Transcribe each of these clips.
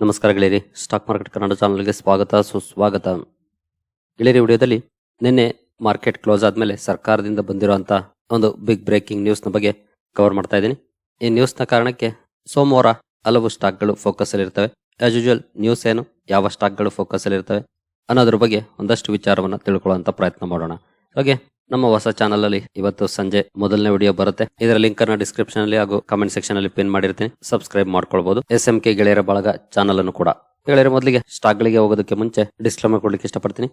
ನಮಸ್ಕಾರ ಗೆಳೆಯರಿ. Stock market Kannada ಚಾನಲ್ಗೆ ಸ್ವಾಗತ, ಸುಸ್ವಾಗತ. ಗೆಳೆಯರಿ, ವಿಡಿಯೋದಲ್ಲಿ ನಿನ್ನೆ ಮಾರ್ಕೆಟ್ ಕ್ಲೋಸ್ ಆದಮೇಲೆ ಸರ್ಕಾರದಿಂದ ಬಂದಿರುವಂತ ಒಂದು ಬಿಗ್ ಬ್ರೇಕಿಂಗ್ ನ್ಯೂಸ್ನ ಬಗ್ಗೆ ಕವರ್ ಮಾಡ್ತಾ ಇದ್ದೀನಿ. ಈ ನ್ಯೂಸ್ನ ಕಾರಣಕ್ಕೆ ಸೋಮವಾರ ಹಲವು ಸ್ಟಾಕ್ಗಳು ಫೋಕಸ್ ಅಲ್ಲಿ ಇರ್ತವೆ. ಆಸ್ ಯೂಶುವಲ್ ನ್ಯೂಸ್ ಏನು, ಯಾವ ಸ್ಟಾಕ್ಗಳು ಫೋಕಸ್ ಅಲ್ಲಿ ಇರ್ತವೆ ಅನ್ನೋದ್ರ ಬಗ್ಗೆ ಒಂದಷ್ಟು ವಿಚಾರವನ್ನ ತಿಳ್ಕೊಳ್ಳುವಂತ ಪ್ರಯತ್ನ ಮಾಡೋಣ. ಹಾಗೆ ನಮ್ಮ ಹೊಸ ಚಾನಲ್ ಅಲ್ಲಿ ಇವತ್ತು ಸಂಜೆ ಮೊದಲನೇ ವಿಡಿಯೋ ಬರುತ್ತೆ. ಇದರ ಲಿಂಕ್ ಅನ್ನ ಡಿಸ್ಕ್ರಿಪ್ಷನ್ ಅಲ್ಲಿ ಹಾಗೂ ಕಮೆಂಟ್ ಸೆಕ್ಷನ್ ಅಲ್ಲಿ ಪಿನ್ ಮಾಡಿರ್ತೀನಿ. ಸಬ್ಸ್ಕ್ರೈಬ್ ಮಾಡ್ಕೊಳ್ಬಹುದು ಎಸ್ ಎಂ ಕೆ ಗೆಳೆಯರ ಬಳಗ ಚಾನಲ್ ಅನ್ನು ಕೂಡ. ಗೆಳೆಯರ ಮೊದಲಿಗೆ ಸ್ಟಾಕ್ ಗಳಿಗೆ ಹೋಗೋದಕ್ಕೆ ಮುಂಚೆ ಡಿಸ್ಕ್ಲೇಮರ್ ಕೊಡ್ಲಿಕ್ಕೆ ಇಷ್ಟಪಡ್ತೀನಿ.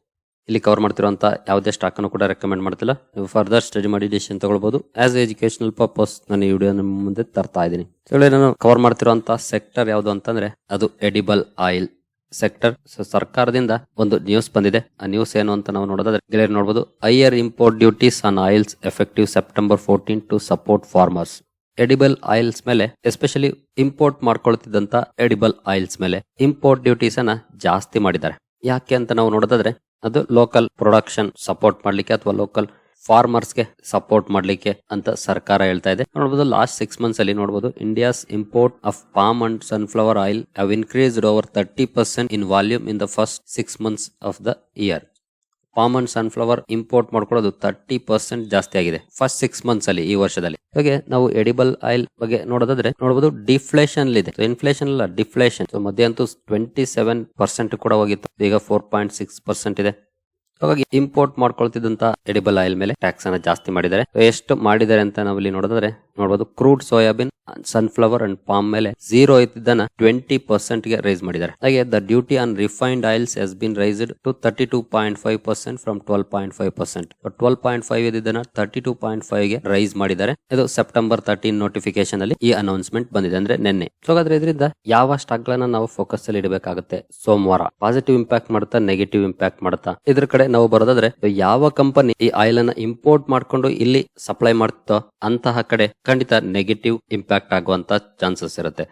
ಇಲ್ಲಿ ಕವರ್ ಮಾಡ್ತಿರುವಂತ ಯಾವುದೇ ಸ್ಟಾಕ್ ಅನ್ನು ಕೂಡ ರೆಕಮೆಂಡ್ ಮಾಡ್ತಿಲ್ಲ. ನೀವು ಫರ್ದರ್ ಸ್ಟಡಿ ಮಾಡಿ ಡಿಸಿಷನ್ ತಗೊಳ್ಬಹುದು ಆಸ್ ಎಜುಕೇಶನಲ್ ಪರ್ಪಸ್ ನಾನು ಈ ವಿಡಿಯೋ ನಿಮ್ಮ ಮುಂದೆ ತರ್ತಾ ಇದ್ದೀನಿ. ನಾನು ಕವರ್ ಮಾಡ್ತಿರುವಂತ ಸೆಕ್ಟರ್ ಯಾವುದು ಅಂತಂದ್ರೆ ಅದು ಎಡಿಬಲ್ ಆಯಿಲ್ ಸೆಕ್ಟರ್ ಸರ್ಕಾರದಿಂದ ಒಂದು ನ್ಯೂಸ್ ಬಂದಿದೆ. ಆ ನ್ಯೂಸ್ ಏನು ಅಂತ ನಾವು ನೋಡೋದಾದ್ರೆ, ಗೆಳೆಯರು ನೋಡಬಹುದು higher import duties on oils effective September fourteen to support farmers edible oils ಮೇಲೆ ಎಸ್ಪೆಷಲಿ ಇಂಪೋರ್ಟ್ ಮಾಡ್ಕೊಳ್ತಿದ್ದಂತ ಎಡಿಬಲ್ ಆಯಿಲ್ಸ್ ಮೇಲೆ ಇಂಪೋರ್ಟ್ ಡ್ಯೂಟೀಸ್ ಅನ್ನ ಜಾಸ್ತಿ ಮಾಡಿದ್ದಾರೆ. ಯಾಕೆ ಅಂತ ನಾವು ನೋಡೋದಾದ್ರೆ, ಅದು ಲೋಕಲ್ ಪ್ರೊಡಕ್ಷನ್ ಸಪೋರ್ಟ್ ಮಾಡ್ಲಿಕ್ಕೆ ಅಥವಾ ಲೋಕಲ್ ಫಾರ್ಮರ್ಸ್ಗೆ ಸಪೋರ್ಟ್ ಮಾಡ್ಲಿಕ್ಕೆ ಅಂತ ಸರ್ಕಾರ ಹೇಳ್ತಾ ಇದೆ. ನೋಡಬಹುದು ಲಾಸ್ಟ್ ಸಿಕ್ಸ್ ಮಂತ್ಸ್ ಅಲ್ಲಿ ನೋಡಬಹುದು India's import of palm and sunflower oil have increased over thirty percent in volume in the first six months of the year palm and sunflower import ಮಾಡ್ಕೊಳ್ಳೋದು thirty percent ಜಾಸ್ತಿ ಆಗಿದೆ first six months ಅಲ್ಲಿ ಈ ವರ್ಷದಲ್ಲಿ. ಹಾಗೆ ನಾವು edible oil ಬಗ್ಗೆ ನೋಡೋದಾದ್ರೆ ನೋಡಬಹುದು ಡಿಫ್ಲೇಷನ್ ಇದೆ. ಇನ್ಫ್ಲೇಷನ್ ಅಲ್ಲ ಡಿಫ್ಲೇಷನ್ ಮಧ್ಯ ಅಂತೂ ಟ್ವೆಂಟಿ ಸೆವೆನ್ ಪರ್ಸೆಂಟ್ ಕೂಡ ಹೋಗಿತ್ತು. ಈಗ ಫೋರ್ ಪಾಯಿಂಟ್ ಸಿಕ್ಸ್ ಪರ್ಸೆಂಟ್ ಇದೆ. ಹಾಗಾಗಿ ಇಂಪೋರ್ಟ್ ಮಾಡ್ಕೊಳ್ತಿದ್ದಂತ ಎಡಿಬಲ್ ಆಯಿಲ್ ಮೇಲೆ ಟ್ಯಾಕ್ಸ್ ಅನ್ನ ಜಾಸ್ತಿ ಮಾಡಿದ್ದಾರೆ. ಎಷ್ಟು ಮಾಡಿದ್ದಾರೆ ಅಂತ ನಾವು ಇಲ್ಲಿ ನೋಡಿದ್ರೆ ನೋಡಬಹುದು crude soybean sunflower and palm ಮೇಲೆ ಝೀರೋ ಇದ್ದನ್ನ ಟ್ವೆಂಟಿ ಪರ್ಸೆಂಟ್ಗೆ ರೈಸ್ ಮಾಡಿದ್ದಾರೆ. ಹಾಗೆ the duty on refined oils has been raised to thirty two point five percent from twelve point five percent twelve point five ಇದನ್ನ ತರ್ಟಿ ಟೂ ಪಾಯಿಂಟ್ ಫೈವ್ಗೆ rise ಮಾಡಿದ್ದಾರೆ. ಇದು September thirteen notification ಅಲ್ಲಿ ಈ announcement ಬಂದಿದೆ ಅಂದ್ರೆ ನಿನ್ನೆ. ಸೊ ಹಾಗಾದ್ರೆ ಇದರಿಂದ ಯಾವ ಸ್ಟಾಕ್ ಗಳನ್ನ ನಾವು ಫೋಕಸ್ ಅಲ್ಲಿ ಇಡಬೇಕಾಗುತ್ತೆ? ಸೋಮವಾರ. ಪಾಸಿಟಿವ್ ಇಂಪ್ಯಾಕ್ಟ್ ಮಾಡುತ್ತಾ ನೆಗೆಟಿವ್ ಇಂಪ್ಯಾಕ್ಟ್ ಮಾಡುತ್ತಾ? ಇದ್ರ ಕಡೆ ನಾವು ಬರೋದಾದ್ರೆ, ಯಾವ ಕಂಪನಿ ಈ ಆಯಿಲ್ ಅನ್ನ ಇಂಪೋರ್ಟ್ ಮಾಡ್ಕೊಂಡು ಇಲ್ಲಿ ಸಪ್ಲೈ ಮಾಡ್ತೋ ಅಂತಹ ಕಡೆ ಖಂಡಿತ ನೆಗೆಟಿವ್ ಇಂಪ್ಯಾಕ್ಟ್ ಆಗುವಂತ ಚಾನ್ಸಸ್ ಇರುತ್ತೆ.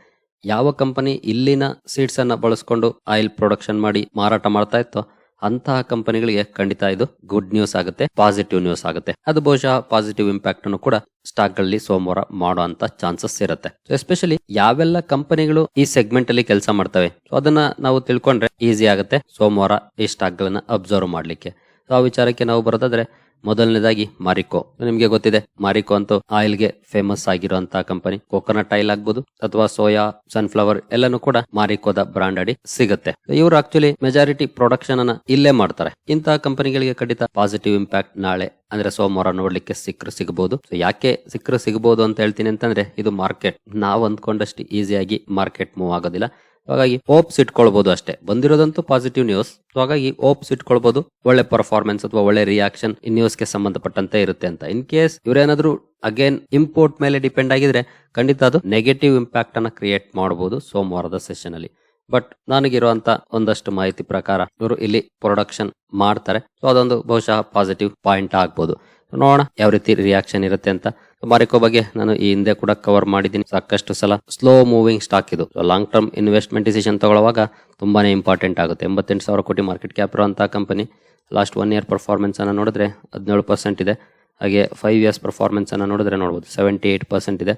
ಯಾವ ಕಂಪನಿ ಇಲ್ಲಿನ ಸೀಡ್ಸ್ ಅನ್ನ ಬಳಸ್ಕೊಂಡು ಆಯಿಲ್ ಪ್ರೊಡಕ್ಷನ್ ಮಾಡಿ ಮಾರಾಟ ಮಾಡ್ತಾ ಇತ್ತೋ ಅಂತಹ ಕಂಪನಿಗಳಿಗೆ ಖಂಡಿತ ಇದು ಗುಡ್ ನ್ಯೂಸ್ ಆಗುತ್ತೆ ಪಾಸಿಟಿವ್ ನ್ಯೂಸ್ ಆಗುತ್ತೆ. ಅದು ಬಹುಶಃ ಪಾಸಿಟಿವ್ ಇಂಪ್ಯಾಕ್ಟ್ ಅನ್ನು ಕೂಡ ಸ್ಟಾಕ್ಗಳಲ್ಲಿ ಸೋಮವಾರ ಅಂತ ಚಾನ್ಸಸ್ ಇರುತ್ತೆ. ಎಸ್ಪೆಷಲಿ ಯಾವೆಲ್ಲ ಕಂಪನಿಗಳು ಈ ಸೆಗ್ಮೆಂಟ್ ಅಲ್ಲಿ ಕೆಲಸ ಮಾಡ್ತವೆ ಸೊ ಅದನ್ನ ನಾವು ತಿಳ್ಕೊಂಡ್ರೆ ಈಸಿ ಆಗುತ್ತೆ ಸೋಮವಾರ ಈ ಸ್ಟಾಕ್ ಗಳನ್ನ ಅಬ್ಸರ್ವ್ ಮಾಡ್ಲಿಕ್ಕೆ. ಸೊ ಆ ವಿಚಾರಕ್ಕೆ ನಾವು ಬರೋದಾದ್ರೆ ಮೊದಲನೇದಾಗಿ ಮಾರಿಕೋ. ನಿಮ್ಗೆ ಗೊತ್ತಿದೆ, ಮಾರಿಕೋ ಅಂತೂ ಆಯಿಲ್ಗೆ ಫೇಮಸ್ ಆಗಿರುವಂತಹ ಕಂಪನಿ ಕೋಕೋನಟ್ ಆಯಿಲ್ ಆಗ್ಬೋದು, ಅಥವಾ ಸೋಯಾ ಸನ್ಫ್ಲವರ್ ಎಲ್ಲಾನು ಕೂಡ ಮಾರಿಕೋದ ಬ್ರಾಂಡ್ ಅಡಿ ಸಿಗುತ್ತೆ. ಇವರು ಆಕ್ಚುಲಿ ಮೆಜಾರಿಟಿ ಪ್ರೊಡಕ್ಷನ್ ಅನ್ನ ಇಲ್ಲೇ ಮಾಡ್ತಾರೆ. ಇಂತಹ ಕಂಪನಿಗಳಿಗೆ ಖಂಡಿತ ಪಾಸಿಟಿವ್ ಇಂಪ್ಯಾಕ್ಟ್ ನಾಳೆ, ಅಂದ್ರೆ ಸೋಮವಾರ ನೋಡ್ಲಿಕ್ಕೆ ಸಿಕ್ಕರು ಸಿಗಬಹುದು ಯಾಕೆ ಸಿಕ್ಕರು ಸಿಗಬಹುದು ಅಂತ ಹೇಳ್ತೀನಿ ಅಂತಂದ್ರೆ, ಇದು ಮಾರ್ಕೆಟ್ ನಾವು ಅಂದ್ಕೊಂಡಷ್ಟು ಈಸಿಯಾಗಿ ಮಾರ್ಕೆಟ್ ಮೂವ್ ಆಗೋದಿಲ್ಲ. ಹಾಗಾಗಿ ಹೋಪ್ಸ್ ಇಟ್ಕೊಳ್ಬಹುದು ಅಷ್ಟೇ. ಬಂದಿರೋದಂತೂ ಪಾಸಿಟಿವ್ ನ್ಯೂಸ್ ಹಾಗಾಗಿ ಓಪ್ಸ್ ಇಟ್ಕೊಳ್ಬಹುದು ಒಳ್ಳೆ ಪರ್ಫಾರ್ಮೆನ್ಸ್ ಅಥವಾ ಒಳ್ಳೆ ರಿಯಾಕ್ಷನ್ ಈ ನ್ಯೂಸ್ಗೆ ಸಂಬಂಧಪಟ್ಟಂತೆ ಇರುತ್ತೆ ಅಂತ. ಇನ್ ಕೇಸ್ ಇವರೇನಾದ್ರೂ ಅಗೇನ್ ಇಂಪೋರ್ಟ್ ಮೇಲೆ ಡಿಪೆಂಡ್ ಆಗಿದ್ರೆ, ಖಂಡಿತ ಅದು ನೆಗೆಟಿವ್ ಇಂಪ್ಯಾಕ್ಟ್ ಅನ್ನ ಕ್ರಿಯೇಟ್ ಮಾಡಬಹುದು ಸೋಮವಾರದ ಸೆಷನ್ ಅಲ್ಲಿ. ಬಟ್ ನನಗಿರುವಂತ ಒಂದಷ್ಟು ಮಾಹಿತಿ ಪ್ರಕಾರ, ಇವರು ಇಲ್ಲಿ ಪ್ರೊಡಕ್ಷನ್ ಮಾಡ್ತಾರೆ. ಸೊ ಅದೊಂದು ಬಹುಶಃ ಪಾಸಿಟಿವ್ ಪಾಯಿಂಟ್ ಆಗ್ಬೋದು. ನೋಡೋಣ ಯಾವ ರೀತಿ ರಿಯಾಕ್ಷನ್ ಇರುತ್ತೆ ಅಂತ. ಮಾರಿಕೋ ಬಗ್ಗೆ ನಾನು ಈ ಹಿಂದೆ ಕೂಡ ಕವರ್ ಮಾಡಿದ್ದೀನಿ. ಸಾಕಷ್ಟು ಸಲ ಸ್ಲೋ ಮೂವಿಂಗ್ ಸ್ಟಾಕ್ ಇದು. ಲಾಂಗ್ ಟರ್ಮ್ ಇನ್ವೆಸ್ಟ್ಮೆಂಟ್ ಡಿಸಿಷನ್ ತಗೊಳ್ಳುವಾಗ ತುಂಬಾನೇ ಇಂಪಾರ್ಟೆಂಟ್ ಆಗುತ್ತೆ. ಎಂಬತ್ತೆಂಟು ಸಾವಿರ ಕೋಟಿ ಮಾರ್ಕೆಟ್ ಕ್ಯಾಪ್ ಇರುವಂತಹ company last one year performance ಅನ್ನು ನೋಡಿದ್ರೆ ಹದಿನೇಳು ಪರ್ಸೆಂಟ್ ಇದೆ. ಹಾಗೆ ಫೈವ್ ಇಯರ್ಸ್ ಪರ್ಫಾರ್ಮೆನ್ಸ್ ಅನ್ನು ನೋಡಿದ್ರೆ ನೋಡಬಹುದು ಸೆವೆಂಟಿ ಏಟ್ ಪರ್ಸೆಂಟ್ ಇದೆ.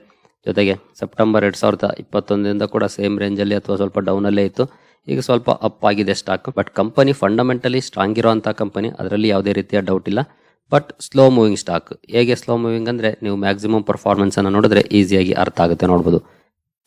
ಜೊತೆಗೆ ಸೆಪ್ಟೆಂಬರ್ ಎರಡ್ ಸಾವಿರದ ಇಪ್ಪತ್ತೊಂದರಿಂದ ಕೂಡ ಸೇಮ್ ರೇಂಜ್ ಅಲ್ಲಿ ಅಥವಾ ಸ್ವಲ್ಪ ಡೌನ್ ಅಲ್ಲೇ ಇತ್ತು. ಈಗ ಸ್ವಲ್ಪ ಅಪ್ ಆಗಿದೆ stock but company fundamentally strong ಇರುವಂತಹ ಕಂಪನಿ ಅದರಲ್ಲಿ ಯಾವುದೇ ರೀತಿಯ ಡೌಟ್ ಇಲ್ಲ. ಬಟ್ ಸ್ಲೋ ಮೂವಿಂಗ್ ಸ್ಟಾಕ್ ಹೇಗೆ ಸ್ಲೋ ಮೂವಿಂಗ್ ಅಂದ್ರೆ ನೀವು ಮ್ಯಾಕ್ಸಿಮಮ್ ಪರ್ಫಾರ್ಮೆನ್ಸ್ ಅನ್ನ ನೋಡಿದ್ರೆ ಈಸಿಯಾಗಿ ಅರ್ಥ ಆಗುತ್ತೆ ನೋಡಬಹುದು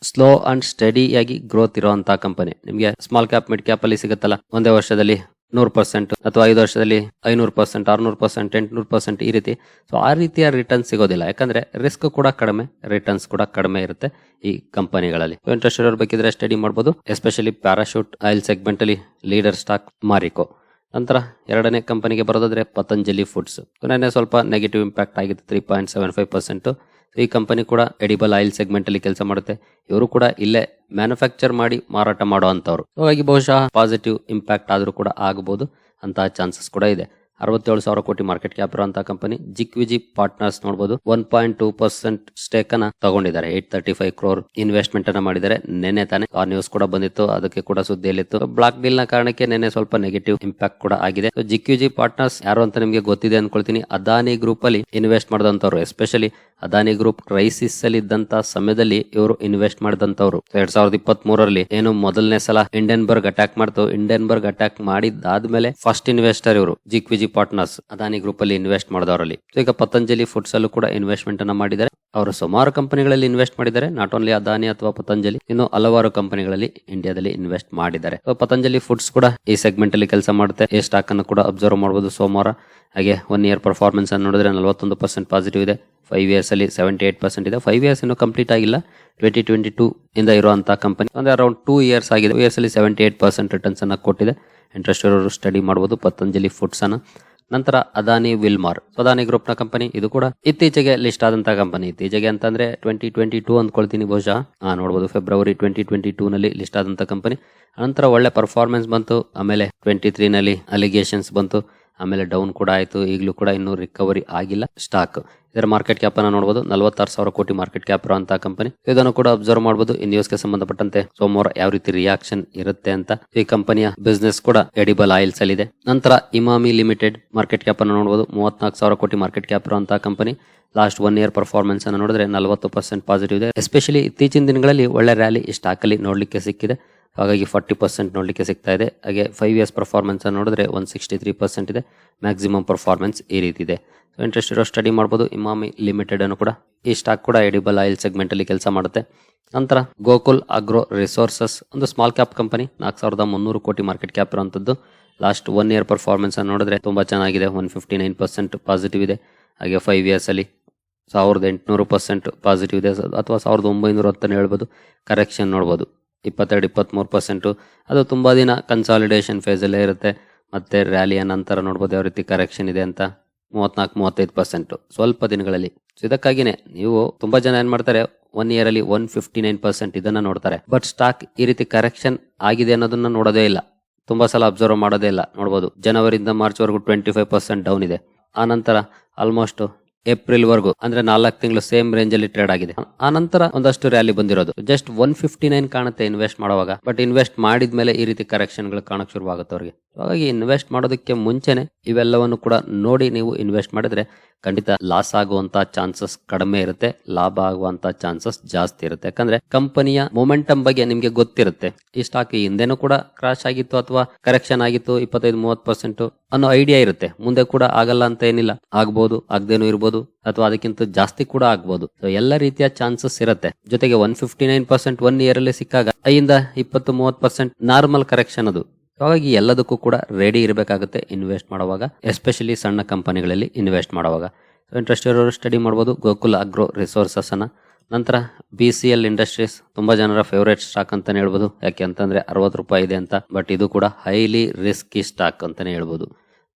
ಸ್ಲೋ ಅಂಡ್ ಸ್ಟಡಿಯಾಗಿ ಗ್ರೋತ್ ಇರೋವಂಥ ಕಂಪನಿ ನಿಮಗೆ ಸ್ಮಾಲ್ ಕ್ಯಾಪ್ ಮಿಡ್ ಕ್ಯಾಪ್ ಅಲ್ಲಿ ಸಿಗುತ್ತಲ್ಲ, ಒಂದೇ ವರ್ಷದಲ್ಲಿ ನೂರು ಪರ್ಸೆಂಟ್ ಅಥವಾ ಐದು ವರ್ಷದಲ್ಲಿ ಐನೂರು ಪರ್ಸೆಂಟ್ ಆರ್ನೂರು ಪರ್ಸೆಂಟ್ ಎಂಟುನೂರು ಪರ್ಸೆಂಟ್ ಈ ರೀತಿ. ಸೊ ಆ ರೀತಿಯ ರಿಟರ್ನ್ ಸಿಗೋದಿಲ್ಲ. ಯಾಕಂದ್ರೆ ರಿಸ್ಕ್ ಕೂಡ ಕಡಿಮೆ ರಿಟರ್ನ್ಸ್ ಕೂಡ ಕಡಿಮೆ ಇರುತ್ತೆ ಈ ಕಂಪನಿಗಳಲ್ಲಿ ಇಂಟ್ರೆಸ್ಟ್ ಇರೋರು ಬೇಕಿದ್ರೆ ಸ್ಟಡಿ ಮಾಡಬಹುದು ಎಸ್ಪೆಷಲಿ ಪ್ಯಾರಾಶೂಟ್ ಆಯಿಲ್ ಸೆಗ್ಮೆಂಟಲ್ಲಿ ಲೀಡರ್ ಸ್ಟಾಕ್ ಮಾರಿಕೋ. ನಂತರ ಎರಡನೇ ಕಂಪನಿಗೆ ಬರೋದಾದರೆ ಪತಂಜಲಿ ಫುಡ್ಸ್. ನೆನ್ನೆ ಸ್ವಲ್ಪ ನೆಗೆಟಿವ್ ಇಂಪ್ಯಾಕ್ಟ್ ಆಗಿತ್ತು three point seven five percent ಈ ಕಂಪನಿ ಕೂಡ ಎಡಿಬಲ್ ಆಯಿಲ್ ಸೆಗ್ಮೆಂಟ್ ಅಲ್ಲಿ ಕೆಲಸ ಮಾಡುತ್ತೆ. ಇವರು ಕೂಡ ಇಲ್ಲೇ ಮ್ಯಾನುಫ್ಯಾಕ್ಚರ್ ಮಾಡಿ ಮಾರಾಟ ಮಾಡೋ ಹಾಗಾಗಿ ಬಹುಶಃ ಪಾಸಿಟಿವ್ ಇಂಪ್ಯಾಕ್ಟ್ ಆದರೂ ಕೂಡ ಆಗಬಹುದು ಅಂತಹ ಚಾನ್ಸಸ್ ಕೂಡ ಇದೆ. ಅರವತ್ತೇಳು ಸಾವಿರ ಕೋಟಿ ಮಾರ್ಕೆಟ್ ಕ್ಯಾಪ್ ಇರುವಂತಹ ಕಂಪನಿ ಜಿಕ್ವಿಜಿ ಪಾರ್ಟ್ನರ್ಸ್ ನೋಡಬಹುದು one point two percent stake ಅನ್ನ ತಗೊಂಡಿದ್ದಾರೆ. Eight thirty five crore investment ಅನ್ನ ಮಾಡಿದ್ದಾರೆ. ನೆನ್ನೆ ತಾನೆ ಆ ನ್ಯೂಸ್ ಕೂಡ ಬಂದಿತ್ತು. ಅದಕ್ಕೆ ಕೂಡ ಸುದ್ದಿಯಲ್ಲಿತ್ತು. ಬ್ಲಾಕ್ ಡೀಲ್ನ ಕಾರಣಕ್ಕೆ ನೆನ್ನೆ ಸ್ವಲ್ಪ ನೆಗೆಟಿವ್ ಇಂಪ್ಯಾಕ್ಟ್ ಕೂಡ ಆಗಿದೆ. ಜಿಕ್ವಿಜಿ ಪಾರ್ಟ್ನರ್ಸ್ ಯಾರು ಅಂತ ನಿಮಗೆ ಗೊತ್ತಿದೆ ಅನ್ಕೊಳ್ತೀನಿ. ಅದಾನಿ ಗ್ರೂಪ್ ಅಲ್ಲಿ ಇನ್ವೆಸ್ಟ್ ಮಾಡಿದಂತವ್ರು ಎಸ್ಪೆಷಲಿ ಅದಾನಿ ಗ್ರೂಪ್ ಕ್ರೈಸಿಸ್ ಅಲ್ಲಿ ಇದ್ದಂತ ಸಮಯದಲ್ಲಿ ಇವರು ಇನ್ವೆಸ್ಟ್ ಮಾಡಿದಂತವ್ರು ಎರಡ್ ಸಾವಿರದ ಇಪ್ಪತ್ತ್ ಮೂರರಲ್ಲಿ ಏನು ಮೊದಲನೇ ಸಲ ಇಂಡಿಯನ್ ಬರ್ಗ್ ಅಟ್ಯಾಕ್ ಮಾಡ್ತು. ಇಂಡಿಯನ್ ಬರ್ಗ್ ಅಟ್ಯಾಕ್ ಮಾಡಿದಾದ್ಮೇಲೆ ಫಸ್ಟ್ ಇನ್ವೆಸ್ಟರ್ ಇವರು ಜಿಕ್ವಿಜಿ ಪಾರ್ಟ್ನರ್ಸ್ ಅದಾನಿ ಗ್ರೂಪ್ ಅಲ್ಲಿ ಇನ್ವೆಸ್ಟ್ ಮಾಡಿದವರಲ್ಲಿ. ಈಗ ಪತಂಜಲಿ ಫುಡ್ಸ್ ಅಲ್ಲೂ ಕೂಡ ಇನ್ವೆಸ್ಟ್ಮೆಂಟ್ ಅನ್ನ ಮಾಡಿದ್ದಾರೆ. ಅವರು ಸುಮಾರು ಕಂಪನಿಗಳಲ್ಲಿ ಇನ್ವೆಸ್ಟ್ ಮಾಡಿದ್ದಾರೆ. ನಾಟ್ ಓನ್ಲಿ ಅದಾನಿ ಅಥವಾ ಪತಂಜಲಿ, ಇನ್ನು ಹಲವಾರು ಕಂಪನಿಗಳಲ್ಲಿ ಇಂಡಿಯಾದಲ್ಲಿ ಇನ್ವೆಸ್ಟ್ ಮಾಡಿದ್ದಾರೆ. ಪತಂಜಲಿ ಫುಡ್ಸ್ ಕೂಡ ಈ ಸೆಗ್ಮೆಂಟ್ ಅಲ್ಲಿ ಕೆಲಸ ಮಾಡುತ್ತೆ. ಈ ಸ್ಟಾಕ್ ಅನ್ನು ಕೂಡ ಅಬ್ಸರ್ವ್ ಮಾಡಬಹುದು ಸೋಮವಾರ. ಹಾಗೆ ಒನ್ ಇಯರ್ ಪರ್ಫಾರ್ಮೆನ್ಸ್ ಅನ್ನು ನೋಡಿದ್ರೆ ನಲವತ್ತೊಂದು ಪರ್ಸೆಂಟ್ ಪಾಸಿಟಿವ್ ಇದೆ. ಫೈವ್ ಇಯರ್ಸ್ ಅಲ್ಲಿ ಸೆವೆಂಟಿ ಏಟ್ ಪರ್ಸೆಂಟ್ ಇದೆ. ಫೈವ್ ಇಯರ್ಸ್ ಇನ್ನು ಕಂಪ್ಲೀಟ್ ಆಗಿಲ್ಲ. ಟ್ವೆಂಟಿ ಟ್ವೆಂಟಿ ಟೂ ಇಂದ ಇರುವಂತಹ ಕಂಪನಿ ಅಂದ್ರೆ ಅರೌಂಡ್ ಟೂ ಇಯರ್ಸ್ ಆಗಿದೆ. ಇಯರ್ಸ್ ಅಲ್ಲಿ ಸೆವೆಂಟಿ ಏಟ್ ಪರ್ಸೆಂಟ್ ರಿಟರ್ನ್ಸ್ ಅನ್ನ ಕೊಟ್ಟಿದೆ. ಇಂಟ್ರೆಸ್ಟ್ ಇರೋರು ಸ್ಟಡಿ ಮಾಡಬಹುದು ಪತಂಜಲಿ ಫುಡ್ಸ್ ನಂತರ ಅದಾನಿ ವಿಲ್ಮಾರ್. ಅದಾನಿ ಗ್ರೂಪ್ನ ಕಂಪನಿ ಇದು ಕೂಡ ಇತ್ತೀಚೆಗೆ ಲಿಸ್ಟ್ ಆದಂತಹ ಕಂಪನಿ ಇತ್ತೀಚೆಗೆ ಅಂತಂದ್ರೆ ಟ್ವೆಂಟಿ ಟ್ವೆಂಟಿ ಟೂ ಅಂದ್ಕೊಳ್ತೀನಿ ಬಹುಶಃ. ನೋಡಬಹುದು ಫೆಬ್ರವರಿ ಟ್ವೆಂಟಿ ಟ್ವೆಂಟಿ ಟೂ ನಲ್ಲಿ ಲಿಸ್ಟ್ ಆದಂತಹ ಕಂಪನಿ ನಂತರ ಒಳ್ಳೆ ಪರ್ಫಾರ್ಮೆನ್ಸ್ ಬಂತು, ಆಮೇಲೆ ಟ್ವೆಂಟಿ ತ್ರೀ ನಲ್ಲಿ ಅಲಿಗೇಷನ್ಸ್ ಬಂತು, ಆಮೇಲೆ ಡೌನ್ ಕೂಡ ಆಯಿತು, ಈಗಲೂ ಕೂಡ ಇನ್ನೂ ರಿಕವರಿ ಆಗಿಲ್ಲ ಸ್ಟಾಕ್ ಇದರ ಮಾರ್ಕೆಟ್ ಕ್ಯಾಪ್ ಅನ್ನ ನೋಡಬಹುದು ನಲವತ್ತಾರು ಸಾವಿರ ಕೋಟಿ ಮಾರ್ಕೆಟ್ ಕ್ಯಾಪ್ ಇರುವಂತಹ ಕಂಪನಿ ಇದನ್ನು ಕೂಡ ಅಬ್ಸರ್ವ್ ಮಾಡಬಹುದು ಈ ನ್ಯೂಸ್ಗೆ ಸಂಬಂಧಪಟ್ಟಂತೆ ಸೋಮವಾರ ಯಾವ ರೀತಿ ರಿಯಾಕ್ಷನ್ ಇರುತ್ತೆ ಅಂತ ಈ ಕಂಪನಿಯ ಬಿಸ್ನೆಸ್ ಕೂಡ ಎಡಿಬಲ್ ಆಯಿಲ್ಸ್ ಅಲ್ಲಿ ಇದೆ. ನಂತರ ಇಮಾಮಿ ಲಿಮಿಟೆಡ್ ಮಾರ್ಕೆಟ್ ಕ್ಯಾಪ್ ಅನ್ನು ನೋಡಬಹುದು ಮೂವತ್ನಾಲ್ಕು ಸಾವಿರ ಕೋಟಿ ಮಾರ್ಕೆಟ್ ಕ್ಯಾಪ್ ಇರುವಂತಹ company last one year performance ಅನ್ನು ನೋಡಿದ್ರೆ ನಲವತ್ತು ಪರ್ಸೆಂಟ್ ಪಾಸಿಟಿವ್ ಇದೆ. ಎಸ್ಪೆಷಲಿ ಇತ್ತೀಚಿನ ದಿನಗಳಲ್ಲಿ ಒಳ್ಳೆ ರ್ಯಾಲಿ ಈ ಸ್ಟಾಕ್ ಅಲ್ಲಿ ನೋಡ್ಲಿಕ್ಕೆ ಸಿಕ್ಕಿದೆ. ಹಾಗಾಗಿ ಫಾರ್ಟಿ ಪರ್ಸೆಂಟ್ ನೋಡಲಿಕ್ಕೆ ಸಿಗ್ತಾ ಇದೆ. ಹಾಗೆ ಫೈವ್ ಇಯರ್ಸ್ ಪರ್ಫಾರ್ಮೆನ್ಸ್ ನೋಡಿದ್ರೆ ಒನ್ ಸಿಕ್ಸ್ಟಿ ತ್ರೀ ಪರ್ಸೆಂಟ್ ಇದೆ. ಮ್ಯಾಕ್ಸಿಮಮ್ ಪರ್ಫಾರ್ಮೆನ್ಸ್ ಈ ರೀತಿ ಇದೆ. ಸೊ ಇಂಟ್ರೆಸ್ಟ್ ಇರೋ ಸ್ಟಡಿ ಮಾಡ್ಬೋದು. ಇಮಾಮಿ ಲಿಮಿಟೆಡ್ ಅನ್ನು ಕೂಡ ಈ ಸ್ಟಾಕ್ ಕೂಡ ಎಡಿಬಲ್ ಆಯಿಲ್ ಸೆಗ್ಮೆಂಟ್ ಅಲ್ಲಿ ಕೆಲಸ ಮಾಡುತ್ತೆ. ನಂತರ ಗೋಕುಲ್ ಅಗ್ರೋ ರಿಸೋರ್ಸಸ್ ಒಂದು ಸ್ಮಾಲ್ ಕ್ಯಾಪ್ ಕಂಪನಿ ನಾಲ್ಕು ಸಾವಿರದ ಮುನ್ನೂರು ಕೋಟಿ ಮಾರ್ಕೆಟ್ ಕ್ಯಾಪ್ ಇರುವಂತದ್ದು. ಲಾಸ್ಟ್ ಒನ್ ಇಯರ್ ಪರ್ಫಾರ್ಮೆನ್ಸ್ ಅನ್ನು ನೋಡಿದ್ರೆ ತುಂಬಾ ಚೆನ್ನಾಗಿದೆ. One fifty nine percent positive ಇದೆ. ಹಾಗೆ ಫೈವ್ ಇಯರ್ಸ್ ಅಲ್ಲಿ ಸಾವಿರದ ಎಂಟುನೂರು ಪರ್ಸೆಂಟ್ ಪಾಸಿಟಿವ್ ಇದೆ. ಅಥವಾ ಸಾವಿರದ ಒಂಬೈನೂರು ಹತ್ತನ್ನು ಹೇಳ್ಬೋದು. ಕರೆಕ್ಷನ್ ನೋಡ್ಬೋದು. ಇಪ್ಪತ್ತೆರಡು ಇಪ್ಪತ್ತ್ಮೂರು ಪರ್ಸೆಂಟು ಅದು ತುಂಬ ದಿನ ಕನ್ಸಾಲಿಡೇಷನ್ ಫೇಸಲ್ಲೇ ಇರುತ್ತೆ. ಮತ್ತು ರ್ಯಾಲಿಯ ನಂತರ ನೋಡ್ಬೋದು ಯಾವ ರೀತಿ ಕರೆಕ್ಷನ್ ಇದೆ ಅಂತ. ಮೂವತ್ನಾಲ್ಕು, ಮೂವತ್ತೈದು ಪರ್ಸೆಂಟು ಸ್ವಲ್ಪ ದಿನಗಳಲ್ಲಿ. ಸೊ ಇದಕ್ಕಾಗಿನೇ ನೀವು ತುಂಬ ಜನ ಏನು ಮಾಡ್ತಾರೆ ಒನ್ ಇಯರ್ ಅಲ್ಲಿ ಒನ್ ಫಿಫ್ಟಿ ನೈನ್ ಪರ್ಸೆಂಟ್ ಇದನ್ನು ನೋಡ್ತಾರೆ. ಬಟ್ ಸ್ಟಾಕ್ ಈ ರೀತಿ ಕರೆಕ್ಷನ್ ಆಗಿದೆ ಅನ್ನೋದನ್ನ ನೋಡೋದೇ ಇಲ್ಲ. ತುಂಬ ಸಲ ಅಬ್ಸರ್ವ್ ಮಾಡೋದೇ ಇಲ್ಲ. ನೋಡ್ಬೋದು, ಜನವರಿಯಿಂದ ಮಾರ್ಚ್ವರೆಗೂ ಟ್ವೆಂಟಿ ಫೈವ್ ಪರ್ಸೆಂಟ್ ಡೌನ್ ಇದೆ. ಆ ನಂತರ ಆಲ್ಮೋಸ್ಟ್ ಏಪ್ರಿಲ್ ವರೆಗೂ ಅಂದ್ರೆ ನಾಲ್ಕು ತಿಂಗಳು ಸೇಮ್ ರೇಂಜ್ ಅಲ್ಲಿ ಟ್ರೇಡ್ ಆಗಿದೆ. ಆ ನಂತರ ಒಂದಷ್ಟು ರ್ಯಾಲಿ ಬಂದಿರೋದು. ಜಸ್ಟ್ ಒನ್ ಫಿಫ್ಟಿ ನೈನ್ ಕಾಣುತ್ತೆ ಇನ್ವೆಸ್ಟ್ ಮಾಡುವಾಗ. ಬಟ್ ಇನ್ವೆಸ್ಟ್ ಮಾಡಿದ್ಮೇಲೆ ಈ ರೀತಿ ಕರೆಕ್ಷನ್ಗಳು ಕಾಣಕ್ ಶುರುವಾಗುತ್ತೆ ಅವ್ರಿಗೆ. ಹಾಗಾಗಿ ಇನ್ವೆಸ್ಟ್ ಮಾಡೋದಕ್ಕೆ ಮುಂಚೆನೆ ಇವೆಲ್ಲವನ್ನು ಕೂಡ ನೋಡಿ ನೀವು ಇನ್ವೆಸ್ಟ್ ಮಾಡಿದ್ರೆ ಖಂಡಿತ ಲಾಸ್ ಆಗುವಂತ ಚಾನ್ಸಸ್ ಕಡಿಮೆ ಇರುತ್ತೆ, ಲಾಭ ಆಗುವಂತ ಚಾನ್ಸಸ್ ಜಾಸ್ತಿ ಇರುತ್ತೆ. ಯಾಕಂದ್ರೆ ಕಂಪನಿಯ ಮೊಮೆಂಟಮ್ ಬಗ್ಗೆ ನಿಮ್ಗೆ ಗೊತ್ತಿರುತ್ತೆ. ಈ ಸ್ಟಾಕ್ ಹಿಂದೆನೂ ಕೂಡ ಕ್ರಾಶ್ ಆಗಿತ್ತು ಅಥವಾ ಕರೆಕ್ಷನ್ ಆಗಿತ್ತು, ಇಪ್ಪತ್ತೈದು, ಮೂವತ್ತು ಪರ್ಸೆಂಟ್ ಅನ್ನೋ ಐಡಿಯಾ ಇರುತ್ತೆ. ಮುಂದೆ ಕೂಡ ಆಗಲ್ಲ ಅಂತ ಏನಿಲ್ಲ. ಆಗ್ಬೋದು, ಆಗದೇನೂ ಇರ್ಬೋದು, ಅಥವಾ ಅದಕ್ಕಿಂತ ಜಾಸ್ತಿ ಕೂಡ ಆಗ್ಬೋದು. ಎಲ್ಲ ರೀತಿಯ ಚಾನ್ಸಸ್ ಇರುತ್ತೆ. ಜೊತೆಗೆ one fifty nine percent one year ಅಲ್ಲಿ ಸಿಕ್ಕಾಗ, ಐಯಿಂದ ಇಪ್ಪತ್ತು, ಮೂವತ್ತು ಪರ್ಸೆಂಟ್ ನಾರ್ಮಲ್ ಕರೆಕ್ಷನ್ ಅದು. ಹಾಗಾಗಿ ಎಲ್ಲದಕ್ಕೂ ಕೂಡ ರೆಡಿ ಇರಬೇಕಾಗುತ್ತೆ ಇನ್ವೆಸ್ಟ್ ಮಾಡುವಾಗ ಎಸ್ಪೆಷಲಿ ಸಣ್ಣ ಕಂಪನಿಗಳಲ್ಲಿ ಇನ್ವೆಸ್ಟ್ ಮಾಡುವಾಗ. ಇಂಟ್ರೆಸ್ಟ್ ಇರೋರು ಸ್ಟಡಿ ಮಾಡ್ಬೋದು. ಗೋಕುಲ್ ಅಗ್ರೋ ರಿಸೋರ್ಸಸ್ ಅನ್ನ. ನಂತರ ಬಿ ಸಿ ಎಲ್ ಇಂಡಸ್ಟ್ರೀಸ್ ತುಂಬಾ ಜನರ ಫೇವರೇಟ್ ಸ್ಟಾಕ್ ಅಂತಾನೆ ಹೇಳ್ಬೋದು. ಯಾಕೆ ಅಂತಂದ್ರೆ ಅರವತ್ತು ರೂಪಾಯಿ ಇದೆ ಅಂತ. ಬಟ್ ಇದು ಕೂಡ ಹೈಲಿ ರಿಸ್ಕಿ ಸ್ಟಾಕ್ ಅಂತಾನೆ ಹೇಳ್ಬೋದು.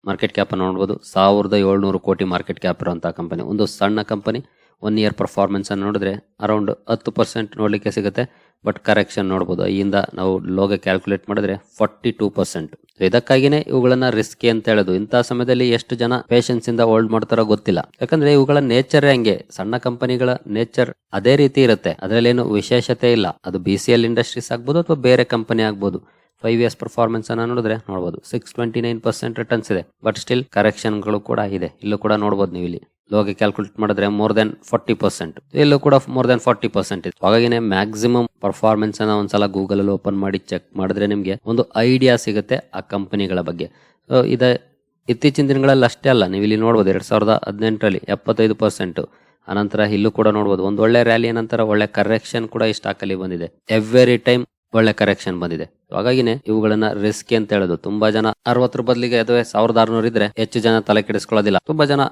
ಮಾರ್ಕೆಟ್ ಕ್ಯಾಪ್ ನೋಡ್ಬೋದು. ಸಾವಿರದ ಏಳ್ನೂರು ಕೋಟಿ ಮಾರ್ಕೆಟ್ ಕ್ಯಾಪ್ ಇರುವಂತಹ ಕಂಪನಿ ಒಂದು ಸಣ್ಣ ಕಂಪನಿ ಒನ್ ಇಯರ್ ಪರ್ಫಾರ್ಮೆನ್ಸನ್ನು ನೋಡಿದ್ರೆ ಅರೌಂಡ್ ಹತ್ತು ಪರ್ಸೆಂಟ್ ನೋಡಲಿಕ್ಕೆ ಸಿಗುತ್ತೆ. ಬಟ್ ಕರೆಕ್ಷನ್ ನೋಡ್ಬೋದು. ಅಲ್ಲಿಂದ ನಾವು ಲೋಗ ಕ್ಯಾಲ್ಕುಲೇಟ್ ಮಾಡಿದ್ರೆ ಫಾರ್ಟಿ ಟೂ ಪರ್ಸೆಂಟ್ ಇದಕ್ಕಾಗಿನೇ ಇವುಗಳನ್ನ ರಿಸ್ಕಿ ಅಂತ ಹೇಳೋದು. ಇಂತಹ ಸಮಯದಲ್ಲಿ ಎಷ್ಟು ಜನ ಪೇಷನ್ಸ್ ಇಂದ ಹೋಲ್ಡ್ ಮಾಡ್ತಾರೋ ಗೊತ್ತಿಲ್ಲ. ಯಾಕಂದ್ರೆ ಇವುಗಳ ನೇಚರ್ ಹೆಂಗೆ? ಸಣ್ಣ ಕಂಪನಿಗಳ ನೇಚರ್ ಅದೇ ರೀತಿ ಇರುತ್ತೆ. ಅದರಲ್ಲೇನು ವಿಶೇಷತೆ ಇಲ್ಲ. ಅದು ಬಿ ಸಿ ಎಲ್ ಇಂಡಸ್ಟ್ರೀಸ್ ಆಗ್ಬೋದು ಅಥವಾ ಬೇರೆ ಕಂಪನಿ ಆಗ್ಬೋದು. ಫೈವ್ ಇಯರ್ಸ್ ಪರ್ಫಾರ್ಮೆನ್ಸ್ ಅನ್ನ ನೋಡಿದ್ರೆ ನೋಡಬಹುದು six twenty nine percent returns ಇದೆ. ಬಟ್ ಸ್ಟಿಲ್ ಕರೆಕ್ಷನ್ಗಳು ಕೂಡ ಇದೆ. ಇಲ್ಲೂ ಕೂಡ ನೋಡಬಹುದು ನೀವು ಇಲ್ಲಿ. ಲೋಗೆ ಕ್ಯಾಲ್ಕುಲೇಟ್ ಮಾಡಿದ್ರೆ ಮೋರ್ ದೆನ್ ಫಾರ್ಟಿ ಪರ್ಸೆಂಟ್ ಇಲ್ಲೂ ಕೂಡ ಮೋರ್ ದೆನ್ ಫಾರ್ಟಿ ಪರ್ಸೆಂಟ್ ಇದೆ. ಹಾಗಾಗಿ ಮ್ಯಾಕ್ಸಿಮಮ್ ಪರ್ಫಾರ್ಮೆನ್ಸ್ ಅನ್ನ ಒಂದ್ಸಲ ಗೂಗಲ್ ಅಲ್ಲಿ ಓಪನ್ ಮಾಡಿ ಚೆಕ್ ಮಾಡಿದ್ರೆ ನಿಮಗೆ ಒಂದು ಐಡಿಯಾ ಸಿಗುತ್ತೆ ಆ ಕಂಪನಿಗಳ ಬಗ್ಗೆ. ಇದ ಇತ್ತೀಚಿನ ದಿನಗಳಲ್ಲಿ ಅಷ್ಟೇ ಅಲ್ಲ. ನೀವು ಇಲ್ಲಿ ನೋಡಬಹುದು ಎರಡ್ ಸಾವಿರದ ಹದಿನೆಂಟರಲ್ಲಿ ಎಪ್ಪತ್ತೈದು ಪರ್ಸೆಂಟ್ ಅನಂತರ ಇಲ್ಲೂ ಕೂಡ ನೋಡಬಹುದು ಒಂದು ಒಳ್ಳೆ ರ್ಯಾಲಿ ನಂತರ ಒಳ್ಳೆ ಕರೆಕ್ಷನ್ ಕೂಡ ಈ ಸ್ಟಾಕ್ ಅಲ್ಲಿ ಬಂದಿದೆ. ಎವ್ರಿ ಟೈಮ್ ಒಳ್ಳೆ ಕರೆಕ್ಷನ್ ಬಂದಿದೆ. ಹಾಗಾಗಿನೇ ಇವುಗಳನ್ನ ರಿಸ್ಕ್ ಅಂತ ಹೇಳೋದು. ತುಂಬಾ ಜನ ಅರವತ್ತರ ಬದಲಿಗೆ ಅಥವಾ ಸಾವಿರದ ಆರ್ನೂರು ಇದ್ರೆ ಹೆಚ್ಚು ಜನ ತಲೆ ಕೆಡಿಸ್ಕೊಳ್ಳೋದಿಲ್ಲ. ತುಂಬಾ ಜನ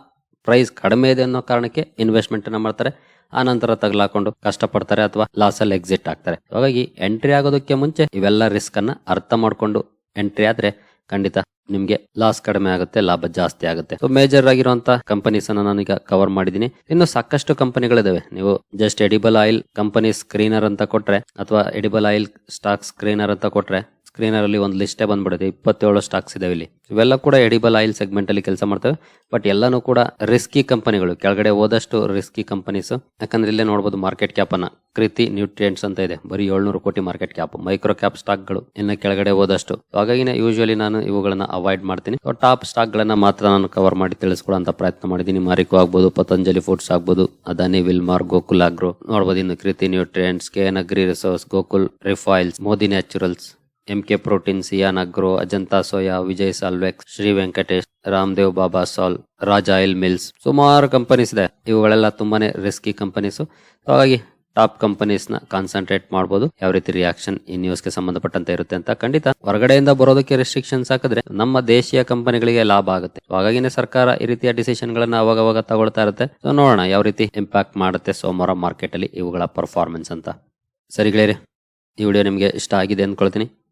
ಪ್ರೈಸ್ ಕಡಿಮೆ ಇದೆ ಅನ್ನೋ ಕಾರಣಕ್ಕೆ ಇನ್ವೆಸ್ಟ್ಮೆಂಟ್ ಅನ್ನ ಮಾಡ್ತಾರೆ. ಆ ನಂತರ ತಗಲಾಕೊಂಡು ಕಷ್ಟಪಡ್ತಾರೆ ಅಥವಾ ಲಾಸ್ ಅಲ್ಲಿ ಎಕ್ಸಿಟ್ ಆಗ್ತಾರೆ. ಹಾಗಾಗಿ ಎಂಟ್ರಿ ಆಗೋದಕ್ಕೆ ಮುಂಚೆ ಇವೆಲ್ಲ ರಿಸ್ಕ್ ಅನ್ನ ಅರ್ಥ ಮಾಡ್ಕೊಂಡು ಎಂಟ್ರಿ ಆದ್ರೆ ಖಂಡಿತ ನಿಮ್ಗೆ ಲಾಸ್ ಕಡಿಮೆ ಆಗುತ್ತೆ, ಲಾಭ ಜಾಸ್ತಿ ಆಗುತ್ತೆ. ಸೊ ಮೇಜರ್ ಆಗಿರುವಂತ ಕಂಪನೀಸ್ ಅನ್ನ ನಾನೀಗ ಕವರ್ ಮಾಡಿದೀನಿ. ಇನ್ನು ಸಾಕಷ್ಟು ಕಂಪನಿಗಳಿದಾವೆ. ನೀವು just edible oil company screener ಅಂತ ಕೊಟ್ರೆ, ಅಥವಾ ಎಡಿಬಲ್ ಆಯಿಲ್ ಸ್ಟಾಕ್ ಸ್ಕ್ರೀನರ್ ಅಂತ ಕೊಟ್ರೆ ಸ್ಕ್ರೀನರ್ ಅಲ್ಲಿ ಒಂದು ಲಿಸ್ಟೇ ಬಂದ್ಬಿಡುತ್ತೆ. ಇಪ್ಪತ್ತೇಳು ಸ್ಟಾಕ್ಸ್ ಇದಾವೆ ಇಲ್ಲಿ. ಇವೆಲ್ಲ ಕೂಡ ಎಡಿಬಲ್ ಆಯಿಲ್ ಸೆಗ್ಮೆಂಟ್ ಅಲ್ಲಿ ಕೆಲಸ ಮಾಡ್ತವೆ. ಬಟ್ ಎಲ್ಲಾನು ಕೂಡ ರಿಸ್ಕಿ ಕಂಪನಿಗಳು ಕೆಳಗಡೆ ಹೋದಷ್ಟು ರಿಸ್ಕಿ ಕಂಪನೀಸ್ ಯಾಕಂದ್ರೆ ಇಲ್ಲೇ ನೋಡಬಹುದು ಮಾರ್ಕೆಟ್ ಕ್ಯಾಪ್ ಅನ್ನ. ಕೃತಿ ನ್ಯೂಟ್ರಿಯೆಂಟ್ಸ್ ಅಂತ ಇದೆ. ಬರೀ ಏಳ್ನೂರು crore market cap micro cap ಸ್ಟಾಕ್ಗಳು ಇನ್ನ ಕೆಳಗಡೆ ಹೋದಷ್ಟು. ಹಾಗಾಗಿ ಯೂಶುವಲಿ ನಾನು ಇವುಗಳನ್ನ ಅವಾಯ್ಡ್ ಮಾಡ್ತೀನಿ. ಟಾಪ್ ಸ್ಟಾಕ್ ಗಳನ್ನ ಮಾತ್ರ ನಾನು ಕವರ್ ಮಾಡಿ ತಿಳಿಸ್ಕೊಡೋಂತ ಪ್ರಯತ್ನ ಮಾಡಿದ್ದೀನಿ. ಮಾರಿಕೋ ಆಗ್ಬೋದು, ಪತಂಜಲಿ ಫುಡ್ಸ್ ಆಗ್ಬೋದು, ಅದಾನಿ, ವಿಲ್ಮಾರ್, ಗೋಕುಲ್ ಆಗ್ರೋ. ನೋಡಬಹುದು ಇನ್ನು Kriti Nutrients K Agri Resource Gokul Refoils Modi Naturals M K Protein Xi'an Agro Ajanta Soya Vijay Solvex Shri Venkatesh Ramdev Baba ಸಾಲ್ ರಾಜ್ ಆಯಿಲ್ ಮಿಲ್ಸ್ ಸುಮಾರು ಕಂಪನೀಸ್ ಇದೆ. ಇವುಗಳೆಲ್ಲ ತುಂಬಾನೇ ರಿಸ್ಕಿ ಕಂಪನೀಸ್ ಹಾಗಾಗಿ ಟಾಪ್ ಕಂಪನೀಸ್ನ ಕಾನ್ಸಂಟ್ರೇಟ್ ಮಾಡಬಹುದು ಯಾವ ರೀತಿ ರಿಯಾಕ್ಷನ್ ಈ ನ್ಯೂಸ್ಗೆ ಸಂಬಂಧಪಟ್ಟಂತೆ ಇರುತ್ತೆ ಅಂತ ಖಂಡಿತ ಹೊರಗಡೆಯಿಂದ ಬರೋದಕ್ಕೆ ರೆಸ್ಟ್ರಿಕ್ಷನ್ಸ್ ಹಾಕಿದ್ರೆ ನಮ್ಮ ದೇಶೀಯ ಕಂಪನಿಗಳಿಗೆ ಲಾಭ ಆಗುತ್ತೆ. ಹಾಗಾಗಿನೇ ಸರ್ಕಾರ ಈ ರೀತಿಯ ಡಿಸಿಷನ್ ಗಳನ್ನ ಅವಾಗ ಅವಾಗ ತಗೊಳ್ತಾ ಇರುತ್ತೆ. ನೋಡೋಣ ಯಾವ ರೀತಿ ಇಂಪ್ಯಾಕ್ಟ್ ಮಾಡುತ್ತೆ ಸೋಮವಾರ ಮಾರ್ಕೆಟ್ ಅಲ್ಲಿ ಇವುಗಳ ಪರ್ಫಾರ್ಮೆನ್ಸ್ ಅಂತ. ಸರಿಗಳೇ ಈ ವಿಡಿಯೋ ನಿಮಗೆ ಇಷ್ಟ ಆಗಿದೆ ಅಂದ್ಕೊಳ್ತೀನಿ